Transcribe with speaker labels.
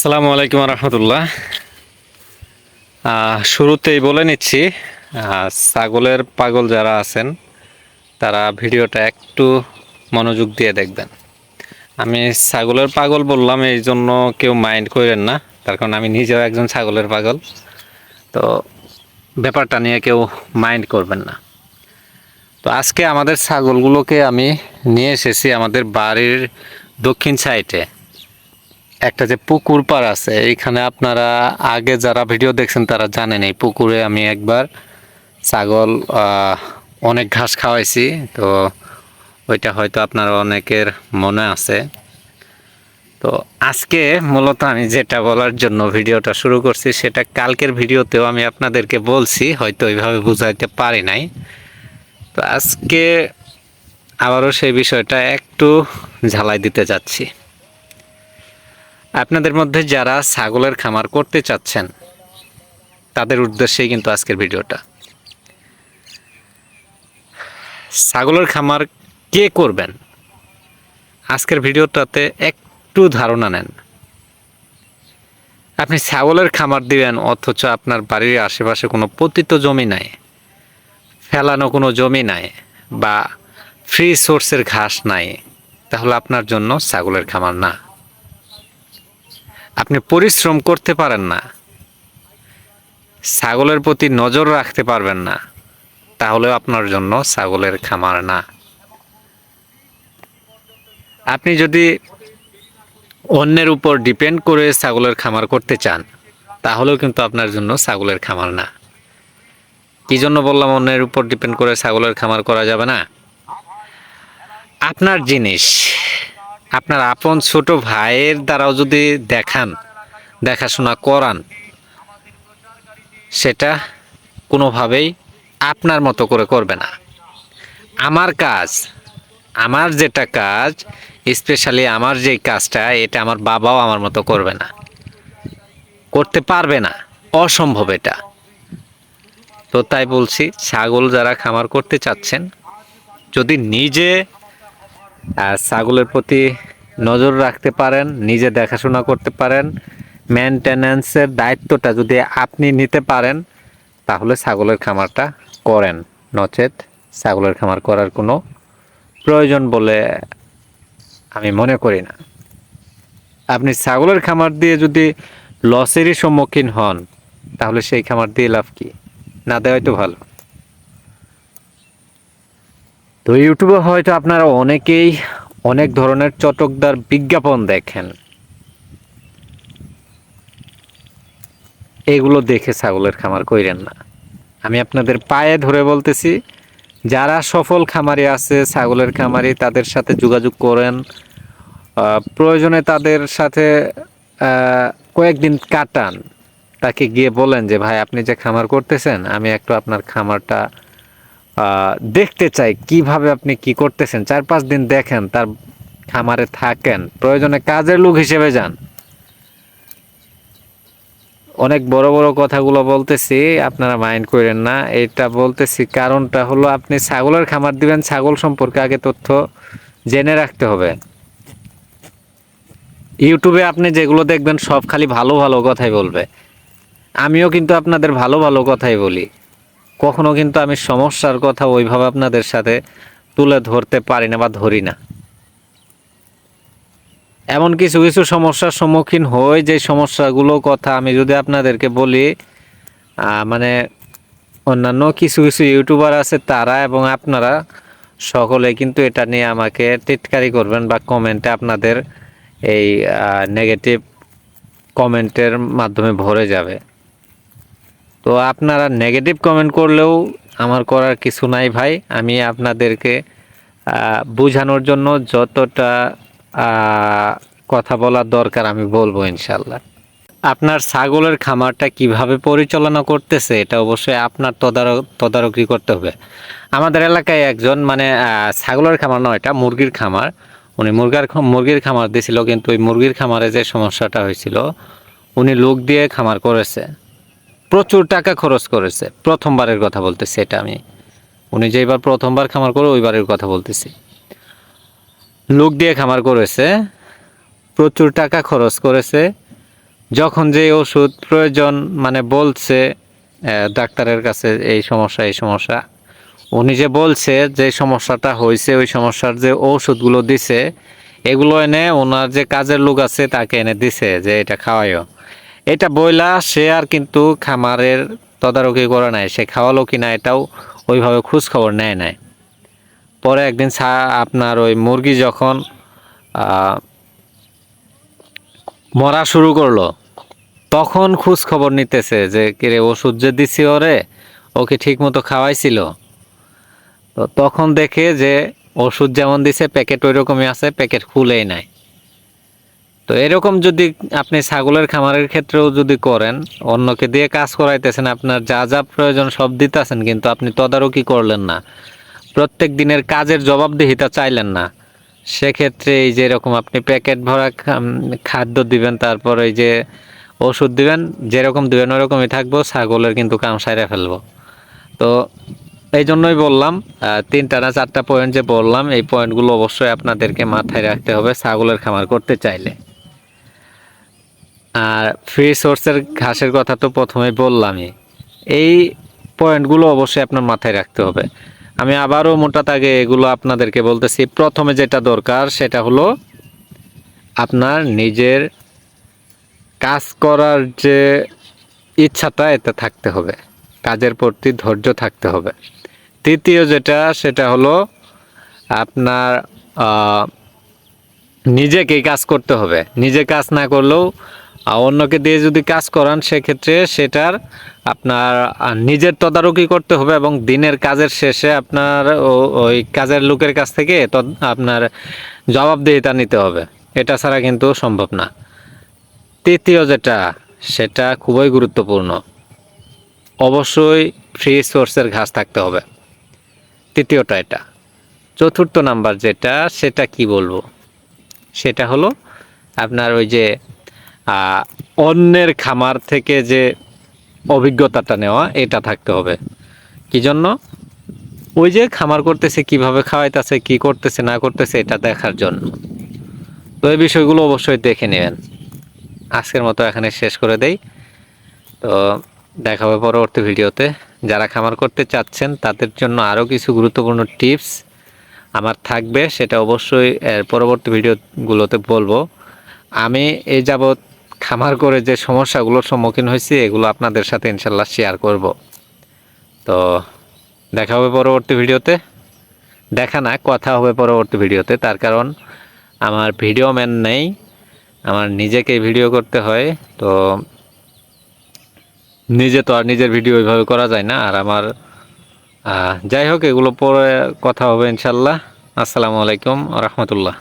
Speaker 1: আসসালামু আলাইকুম রহমতুল্লাহ। শুরুতেই বলে নিচ্ছি ছাগলের পাগল যারা আছেন, তারা ভিডিওটা একটু মনোযোগ দিয়ে দেখবেন। আমি ছাগলের পাগল বললাম, এই জন্য কেউ মাইন্ড করেন না, তার কারণ আমি নিজেও একজন ছাগলের পাগল। তো ব্যাপারটা নিয়ে কেউ মাইন্ড করবেন না। তো আজকে আমাদের ছাগলগুলোকে আমি নিয়ে এসেছি আমাদের বাড়ির দক্ষিণ সাইডে। একটা যে পুকুর পার আছে এইখানে আপনারা আগে যারা ভিডিও দেখছেন তারা জানেন এই পুকুরে আমি একবার ছাগল অনেক ঘাস খাওয়াইছি। তো ওইটা হয়তো আপনারা অনেকের মনে আছে। তো আজকে মূলত আমি যেটা বলার জন্য ভিডিওটা শুরু করছি, সেটা কালকের ভিডিওতেও আমি আপনাদেরকে বলছি, হয়তো ওইভাবে বুঝাইতে পারি নাই। তো আজকে আবারও সেই বিষয়টা একটু ঝালাই দিতে যাচ্ছি। আপনাদের মধ্যে যারা ছাগলের খামার করতে চাচ্ছেন, তাদের উদ্দেশ্যেই কিন্তু আজকের ভিডিওটা। ছাগলের খামার কে করবেন? আজকের ভিডিওটাতে একটু ধারণা নেন। আপনি ছাগলের খামার দিবেন, অথচ আপনার বাড়ির আশেপাশে কোনো পতিত জমি নাই, ফেলানো কোনো জমি নাই, বা ফ্রি সোর্সের ঘাস নাই, তাহলে আপনার জন্য ছাগলের খামার না। আপনি পরিশ্রম করতে পারেন না। ছাগলের প্রতি নজর রাখতে পারবেন না। তাহলেও আপনার জন্য ছাগলের খামার না। আপনি যদি অন্যের উপর ডিপেন্ড করে ছাগলের খামার করতে চান, তাহলেও কিন্তু আপনার জন্য ছাগলের খামার না। কি জন্য বললাম অন্যের উপর ডিপেন্ড করে ছাগলের খামার করা যাবে না? আপনার জিনিস আপনার আপন ছোট ভাইয়ের দ্বারাও যদি দেখান, দেখাশোনা করান, সেটা কোনোভাবেই আপনার মতো করে করবে না। আমার কাজ, আমার যেটা কাজ, স্পেশালি আমার যে কাজটা, এটা আমার বাবাও আমার মতো করবে না। করতে পারবে না, অসম্ভব এটা। তো তাই বলছি, ছাগল যারা খামার করতে চাচ্ছেন, যদি নিজে আর ছাগলের প্রতি নজর রাখতে পারেন, নিজে দেখাশোনা করতে পারেন। মেনটেন্যান্সের দায়িত্বটা যদি আপনি নিতে পারেন, তাহলে ছাগলের খামারটা করেন। নচেত ছাগলের খামার করার কোনো প্রয়োজন বলে আমি মনে করি না। আপনি ছাগলের খামার দিয়ে যদি লসেরই সম্মুখীন হন, তাহলে সেই খামার দিয়ে লাভ কি? না দেওয়াই তো ভালো। তো ইউটিউবে হয়তো আপনারা অনেকেই অনেক ধরনের চটকদার বিজ্ঞাপন দেখেন। এগুলো দেখে ছাগলের খামার কইরেন না। আমি আপনাদের পায়ে ধরে বলতেছি, যারা সফল খামারি আছে, ছাগলের খামারি, তাদের সাথে যোগাযোগ করেন। প্রয়োজনে তাদের সাথে কয়েকদিন কাটান। তাকে গিয়ে বলেন যে, ভাই, আপনি যে খামার করতেছেন, আমি একটু আপনার খামারটা দেখতে চাই কীভাবে আপনি কি করতেছেন। চার পাঁচ দিন দেখেন, তার খামারে থাকেন। প্রয়োজনে কাজের লোক হিসেবে যান। অনেক বড় বড় কথাগুলো বলতেছি, আপনারা মাইন্ড করেন না। এটা বলতেছি কারণটা হলো, আপনি ছাগলের খামার দিবেন, ছাগল সম্পর্কে আগে তথ্য জেনে রাখতে হবে। ইউটিউবে আপনি যেগুলো দেখবেন, সব খালি ভালো ভালো কথাই বলবে। আমিও কিন্তু আপনাদের ভালো ভালো কথাই বলি। কখনো কিন্তু আমি সমস্যার কথা ওইভাবে আপনাদের সাথে তুলে ধরতে পারি না বা ধরি না। এমন কিছু কিছু সমস্যার সম্মুখীন হই, যে সমস্যাগুলো কথা আমি যদি আপনাদেরকে বলি মানে অন্যান্য কিছু কিছু ইউটিউবার আছে তারা এবং আপনারা সকলে কিন্তু এটা নিয়ে আমাকে টিটকারি করবেন বা কমেন্টে আপনাদের এই নেগেটিভ কমেন্টের মাধ্যমে ভরে যাবে। তো আপনারা নেগেটিভ কমেন্ট করলেও আমার করার কিছু নাই ভাই। আমি আপনাদেরকে বোঝানোর জন্য যতটা কথা বলার দরকার আমি বলব ইনশাল্লাহ আপনার ছাগলের খামারটা কীভাবে পরিচালনা করতেছে, এটা অবশ্যই আপনার তদারক, তদারকি করতে হবে। আমাদের এলাকায় একজন মানে ছাগলের খামার নয়, এটা মুরগির খামার। উনি মুরগার মুরগির খামার দিছিল, কিন্তু ওই মুরগির খামারে যে সমস্যাটা হয়েছিল, উনি লোক দিয়ে খামার করেছে। প্রচুর টাকা খরচ করেছে। প্রথমবারের কথা বলতেছি এটা আমি। উনি যেবার প্রথমবার খামার করে, ওইবারের কথা বলতেছি। লোক দিয়ে খামার করেছে, প্রচুর টাকা খরচ করেছে। যখন যে ওষুধ প্রয়োজন মানে বলছে ডাক্তারের কাছে এই সমস্যা এই সমস্যা। উনি যে বলছে যে সমস্যাটা হয়েছে, ওই সমস্যার যে ওষুধগুলো দিছে, এগুলো এনে ওনার যে কাজের লোক আছে তাকে এনে দিছে যে এটা খাওয়াইও এটা বইলা সে আর কিন্তু খামারের তদারকি করে নাই। সে খাওয়ালো কি না এটাও ওইভাবে খোঁজ খবর নেয় নাই। পরে একদিন আপনার ওই মুরগি যখন মরা শুরু করল, তখন খোঁজ খবর নিতেছে যে, কিরে, ওষুধ যে দিছি ওরে ওকে ঠিক মতো খাওয়াইছিল? তো তখন দেখে যে, ওষুধ যেমন দিছে, প্যাকেট ওই রকমই আছে, প্যাকেট খুলেই নাই। তো এরকম যদি আপনি ছাগলের খামারের ক্ষেত্রেও যদি করেন, অন্যকে দিয়ে কাজ করাইতেছেন, আপনার যা যা প্রয়োজন সব দিতেছেন, কিন্তু আপনি তদারকি করলেন না। প্রত্যেক দিনের কাজের জবাবদিহিতা চাইলেন না। সেক্ষেত্রে এই যে এরকম আপনি প্যাকেট ভরা খাদ্য দিবেন, তারপর এই যে ওষুধ দিবেন, যেরকম দিবেন ওরকমই থাকব, ছাগলের কিন্তু কাম সাইরে ফেলব। তো এই জন্যই বললাম তিনটা না চারটা পয়েন্ট যে বললাম, এই পয়েন্টগুলো অবশ্যই আপনাদেরকে মাথায় রাখতে হবে ছাগলের খামার করতে চাইলে। আর ফ্রি সোর্সের ঘাসের কথা তো প্রথমে বললামই। এই পয়েন্টগুলো অবশ্যই আপনার মাথায় রাখতে হবে। আমি আবারও মোটা তাগে এগুলো আপনাদেরকে বলতেছি। প্রথমে যেটা দরকার, সেটা হলো আপনার নিজের কাজ করার যে ইচ্ছাটা, এতে থাকতে হবে। কাজের প্রতি ধৈর্য থাকতে হবে। তৃতীয় যেটা, সেটা হলো আপনার নিজেকেই কাজ করতে হবে। নিজে কাজ না করলেও অন্যকে দিয়ে যদি কাজ করান, সেক্ষেত্রে সেটার আপনার নিজের তদারকি করতে হবে এবং দিনের কাজের শেষে আপনার ওই কাজের লোকের কাছ থেকে আপনার জবাবদিহিতা নিতে হবে। এটা ছাড়া কিন্তু সম্ভব না। তৃতীয় যেটা, সেটা খুবই গুরুত্বপূর্ণ। অবশ্যই ফ্রি সোর্সের ঘাস থাকতে হবে। তৃতীয়টা এটা। চতুর্থ নাম্বার যেটা, সেটা কি বলব? সেটা হলো আপনার ওই যে অন্যের খামার থেকে যে অভিজ্ঞতাটা নেওয়া, এটা থাকতে হবে। কি জন্য? ওই যে খামার করতেছে, কীভাবে খাওয়াইতেছে, কি করতেছে, না করতেছে, এটা দেখার জন্য। তো এই বিষয়গুলো অবশ্যই দেখে নেবেন। আজকের মতো এখানে শেষ করে দেই। তো দেখা হবে পরবর্তী ভিডিওতে। যারা খামার করতে চাচ্ছেন, তাদের জন্য আরও কিছু গুরুত্বপূর্ণ টিপস আমার থাকবে, সেটা অবশ্যই এর পরবর্তী ভিডিওগুলোতে বলব। আমি এই যাবৎ খামার করে যে সমস্যাগুলোর সম্মুখীন হয়েছি, এগুলো আপনাদের সাথে ইনশাল্লাহ শেয়ার করব। তো দেখা হবে পরবর্তী ভিডিওতে। দেখা না, কথা হবে পরবর্তী ভিডিওতে। তার কারণ আমার ভিডিও ম্যান নেই, আমার নিজেকে ভিডিও করতে হয়। তো নিজে তো আর নিজের ভিডিও ওইভাবে করা যায় না। আর আমার যাই হোক, এগুলো পরে কথা হবে ইনশাল্লাহ। আসসালামু আলাইকুম রহমতুল্লাহ।